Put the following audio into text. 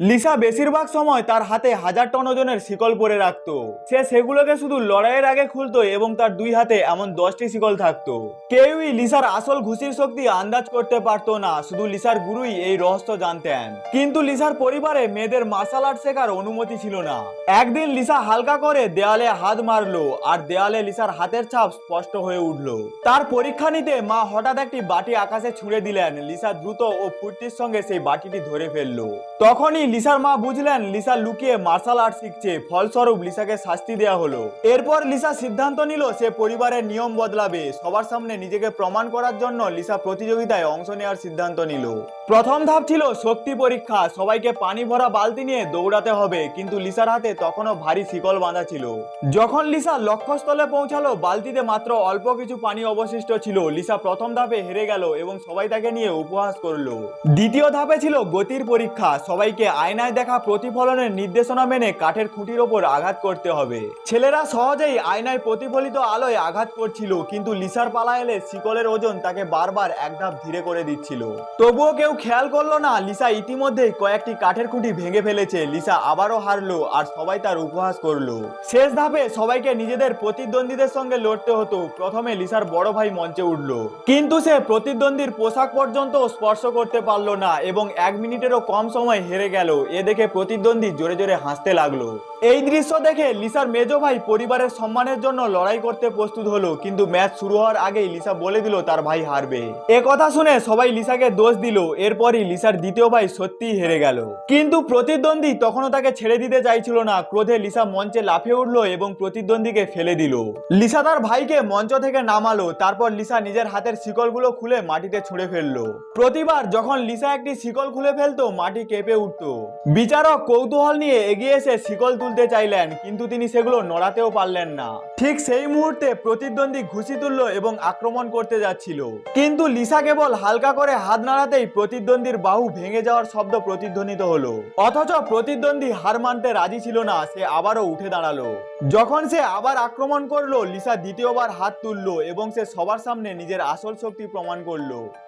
Lisa বেশিরভাগ সময় তার হাতে হাজার টন ওজনের শিকল পরে রাখতো। সে সেগুলোকে শুধু লড়াইয়ের আগে খুলতো এবং তার দুই হাতে এমন দশটি শিকল থাকতো। কেউই লিসার আসল ঘুষির শক্তি আন্দাজ করতে পারতো না, শুধু লিসার গুরুই এই রহস্য জানতেন। কিন্তু লিসার পরিবারে মেয়েদের মার্শাল আর্ট শেখার অনুমতি ছিল না। একদিন লিসা হালকা করে দেয়ালে হাত মারলো আর দেয়ালে লিসার হাতের ছাপ স্পষ্ট হয়ে উঠল। তার পরীক্ষা নিতে মা হঠাৎ একটি বাটি আকাশে ছুঁড়ে দিলেন। লিসা দ্রুত ও ফুর্তির সঙ্গে সেই বাটিটি ধরে ফেলল। তখনই লিসার মা বুঝলেন লিসা লুকিয়ে মার্শাল আর্ট শিখছে, ফলস্বরূপ লিসাকে শাস্তি দেওয়া হলো। এরপর লিসা সিদ্ধান্ত নিল সে পরিবারের নিয়ম বদলাবে। সবার সামনে নিজেকে প্রমাণ করার জন্য লিসা প্রতিযোগিতায় অংশ নেওয়ার সিদ্ধান্ত নিল। প্রথম ধাপ ছিল শক্তি পরীক্ষা। সবাইকে পানি ভরা বালতি নিয়ে দৌড়াতে হবে, কিন্তু লিসার হাতে তখনও ভারী শিকল বাঁধা ছিল। যখন লিসা লক্ষ্যস্থলে পৌঁছালো, বালতিতে মাত্র অল্প কিছু পানি অবশিষ্ট ছিল। লিসা প্রথম ধাপে হেরে গেল এবং সবাই তাকে নিয়ে উপহাস করল। দ্বিতীয় ধাপে ছিল গতির পরীক্ষা। সবাইকে আয়নায় দেখা প্রতিফলনের নির্দেশনা মেনে কাঠের খুঁটির ওপর আঘাত করতে হবে। ছেলেরা সহজেই আয়নায় প্রতিফলিত আলোয় আঘাত করছিল, কিন্তু লিসার পালা এলে শিকলের ওজন তাকে বারবার এক ধাপ ধীরে করে দিচ্ছিল। তবুও কেউ খেয়াল করল না, লিসা ইতিমধ্যেই কয়েকটি কাঠের খুঁটি ভেঙে ফেলেছে। লিসা আবারও হারলো আর সবাই তার উপহাস করল। শেষ ধাপে সবাইকে নিজেদের প্রতিদ্বন্দ্বীদের সঙ্গে লড়তে হতো। প্রথমে লিসার বড় ভাই মঞ্চে উঠল। কিন্তু সে প্রতিদ্বন্দ্বীর পোশাক পর্যন্ত স্পর্শ করতে পারল না এবং এক মিনিটেরও কম সময় হেরে গেল। এ দেখে প্রতিদ্বন্দ্বী জোরে জোরে হাসতে লাগল। এই দৃশ্য দেখে লিসার মেজো ভাই পরিবারের সম্মানের জন্য লড়াই করতে প্রস্তুত হলো, কিন্তু ম্যাচ শুরু হওয়ার আগেই লিসা বলে দিল তার ভাই হারবে। এ কথা শুনে সবাই লিসাকে দোষ দিল, এরপরই লিসার দ্বিতীয় ভাই সত্যিই হেরে গেল। কিন্তু প্রতিদ্বন্দ্বী তখনও তাকে ছেড়ে দিতে চাইছিল না, ক্রোধে লিসা মঞ্চে লাফিয়ে উঠল এবং প্রতিদ্বন্দ্বীকে ফেলে দিল। লিসা তার ভাইকে মঞ্চ থেকে নামালো, তারপর লিসা নিজের হাতের শিকলগুলো খুলে মাটিতে ছুঁড়ে ফেলল। প্রতিবার যখন লিসা একটি শিকল খুলে ফেলতো, মাটি কেঁপে উঠতো। বিচারক কৌতূহল নিয়ে এগিয়ে এসে শিকল তুলতে চাইলেন, কিন্তু তিনি সেগুলো নড়াতেও পারলেন না। ঠিক সেই মুহূর্তে প্রতিদ্বন্দ্বী ঘুষি তুলল এবং আক্রমণ করতে যাচ্ছিল। কিন্তু লিসা কেবল হালকা করে হাত নাড়াতেই প্রতিদ্বন্দ্বীর বাহু ভেঙে যাওয়ার শব্দ প্রতিধ্বনিত হলো। অথচ প্রতিদ্বন্দ্বী হার মানতে রাজি ছিল না, সে আবারও উঠে দাঁড়াল। যখন সে আবার আক্রমণ করল, লিসা দ্বিতীয়বার হাত তুললো এবং সে সবার সামনে নিজের আসল শক্তি প্রমাণ করল।